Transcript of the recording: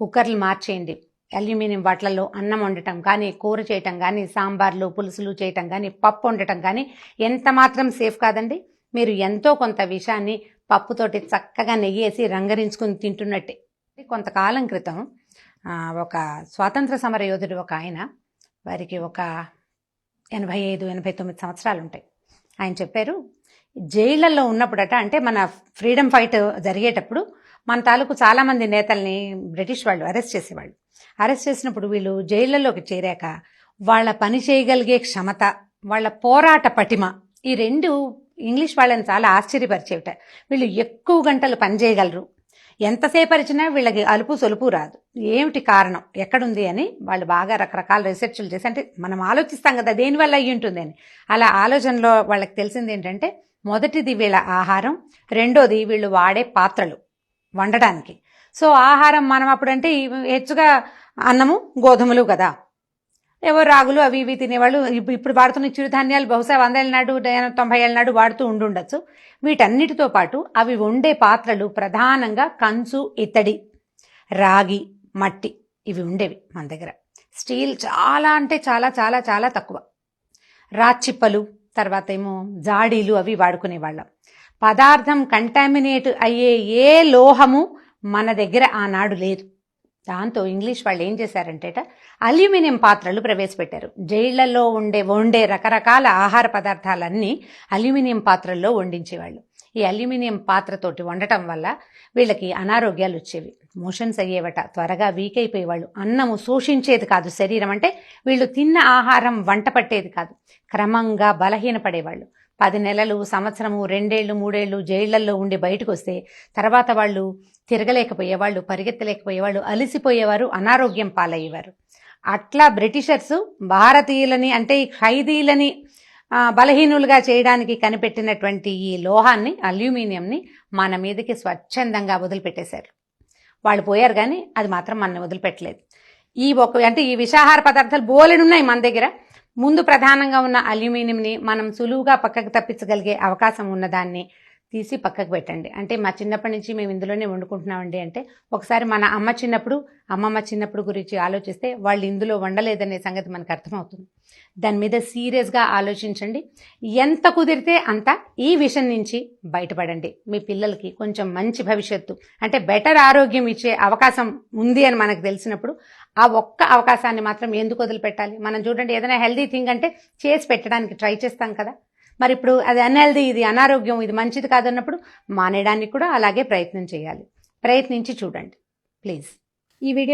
కుక్కర్లు మార్చేయండి. అల్యూమినియం వాటిలలో అన్నం వండటం కానీ కూర చేయటం కానీ సాంబార్లు పులుసులు చేయటం కానీ పప్పు వండటం కానీ ఎంత మాత్రం సేఫ్ కాదండి. మీరు ఎంతో కొంత విషయాన్ని పప్పుతోటి చక్కగా నెయ్యేసి రంగరించుకుని తింటున్నట్టే. కొంతకాలం క్రితం ఒక స్వాతంత్ర సమర యోధుడు ఒక ఆయన వారికి ఒక ఎనభై ఐదు ఎనభై తొమ్మిది సంవత్సరాలు ఉంటాయి ఆయన చెప్పారు జైళ్ళల్లో ఉన్నప్పుడట అంటే మన ఫ్రీడమ్ ఫైట్ జరిగేటప్పుడు మన తాలూకు చాలామంది నేతల్ని బ్రిటిష్ వాళ్ళు అరెస్ట్ చేసేవాళ్ళు. అరెస్ట్ చేసినప్పుడు వీళ్ళు జైళ్ళలోకి చేరాక వాళ్ళ పని చేయగలిగే క్షమత వాళ్ళ పోరాట పటిమ ఈ రెండు ఇంగ్లీష్ వాళ్ళని చాలా ఆశ్చర్యపరిచేవిట. వీళ్ళు ఎక్కువ గంటలు పని చేయగలరు. ఎంతసేపు అరిచినా వీళ్ళకి అలుపు సొలుపు రాదు. ఏమిటి కారణం? ఎక్కడుంది అని వాళ్ళు బాగా రకరకాల రీసెర్చ్లు చేసి అంటే మనం ఆలోచిస్తాం కదా దేనివల్ల అయ్యి ఉంటుంది అని. అలా ఆలోచనలో వాళ్ళకి తెలిసింది ఏంటంటే మొదటిది వీళ్ళ ఆహారం రెండోది వీళ్ళు వాడే పాత్రలు. వండటానికి సో ఆహారం మనం అప్పుడంటే హెచ్చుగా అన్నము గోధుమలు కదా. ఏవో రాగులు అవి ఇవి తినేవాళ్ళు ఇప్పుడు వాడుతున్న చిరుధాన్యాలు బహుశా వందేళ్ళ నాడు తొంభై ఏళ్ళ నాడు వాడుతూ ఉండుండొచ్చు. వీటన్నిటితో పాటు అవి వండే పాత్రలు ప్రధానంగా కంచు ఇత్తడి రాగి మట్టి ఇవి ఉండేవి మన దగ్గర. స్టీల్ చాలా అంటే చాలా చాలా చాలా తక్కువ. రాచిప్పలు తర్వాత ఏమో జాడీలు అవి వాడుకునేవాళ్ళం. పదార్థం కంటామినేట్ అయ్యే ఏ లోహము మన దగ్గర ఆనాడు లేదు. దాంతో ఇంగ్లీష్ వాళ్ళు ఏం చేశారంటేట అల్యూమినియం పాత్రలు ప్రవేశపెట్టారు. జైళ్ళలో ఉండే వండే రకరకాల ఆహార పదార్థాలన్నీ అల్యూమినియం పాత్రల్లో వండించేవాళ్ళు. ఈ అల్యూమినియం పాత్రతోటి వండటం వల్ల వీళ్ళకి అనారోగ్యాలు వచ్చేవి. మోషన్స్ అయ్యేవట త్వరగా వీక్ అయిపోయేవాళ్ళు. అన్నము శోషించేది కాదు శరీరం అంటే వీళ్ళు తిన్న ఆహారం వంట పట్టేది కాదు. క్రమంగా బలహీనపడేవాళ్ళు. పది నెలలు సంవత్సరము రెండేళ్ళు మూడేళ్ళు జైళ్ళలో ఉండి బయటకు వస్తే తర్వాత వాళ్ళు తిరగలేకపోయేవాళ్ళు పరిగెత్తలేకపోయేవాళ్ళు అలిసిపోయేవారు అనారోగ్యం పాలయ్యేవారు. అట్లా బ్రిటిషర్స్ భారతీయులని అంటే ఈ ఖైదీలని బలహీనులుగా చేయడానికి కనిపెట్టినటువంటి ఈ లోహాన్ని అల్యూమినియంని మన మీదకి స్వచ్ఛందంగా వదిలిపెట్టేశారు. వాళ్ళు పోయారు కానీ అది మాత్రం మన వదిలిపెట్టలేదు. ఈ ఒక అంటే ఈ విషాహార పదార్థాలు బోలెడు ఉన్నాయి మన దగ్గర. ముందు ప్రధానంగా ఉన్న అల్యూమినియంని మనం సులువుగా పక్కకు తప్పించగలిగే అవకాశం ఉన్నదాన్ని తీసి పక్కకు పెట్టండి. అంటే మా చిన్నప్పటి నుంచి మేము ఇందులోనే వండుకుంటున్నామండి అంటే ఒకసారి మన అమ్మ చిన్నప్పుడు అమ్మమ్మ చిన్నప్పుడు గురించి ఆలోచిస్తే వాళ్ళు ఇందులో వండలేదనే సంగతి మనకు అర్థమవుతుంది. దాని మీద సీరియస్గా ఆలోచించండి. ఎంత కుదిరితే అంత ఈ విషయం నుంచి బయటపడండి. మీ పిల్లలకి కొంచెం మంచి భవిష్యత్తు అంటే బెటర్ ఆరోగ్యం ఇచ్చే అవకాశం ఉంది అని మనకు తెలిసినప్పుడు ఆ ఒక్క అవకాశాన్ని మాత్రం ఎందుకు వదిలిపెట్టాలి? మనం చూడండి ఏదైనా హెల్దీ థింగ్ అంటే చేసి పెట్టడానికి ట్రై చేస్తాం కదా. మరి ఇప్పుడు అది అన్హెల్దీ ఇది అనారోగ్యం ఇది మంచిది కాదన్నప్పుడు మానేయడానికి కూడా అలాగే ప్రయత్నం చేయాలి. ప్రయత్నించి చూడండి ప్లీజ్ ఈ వీడియో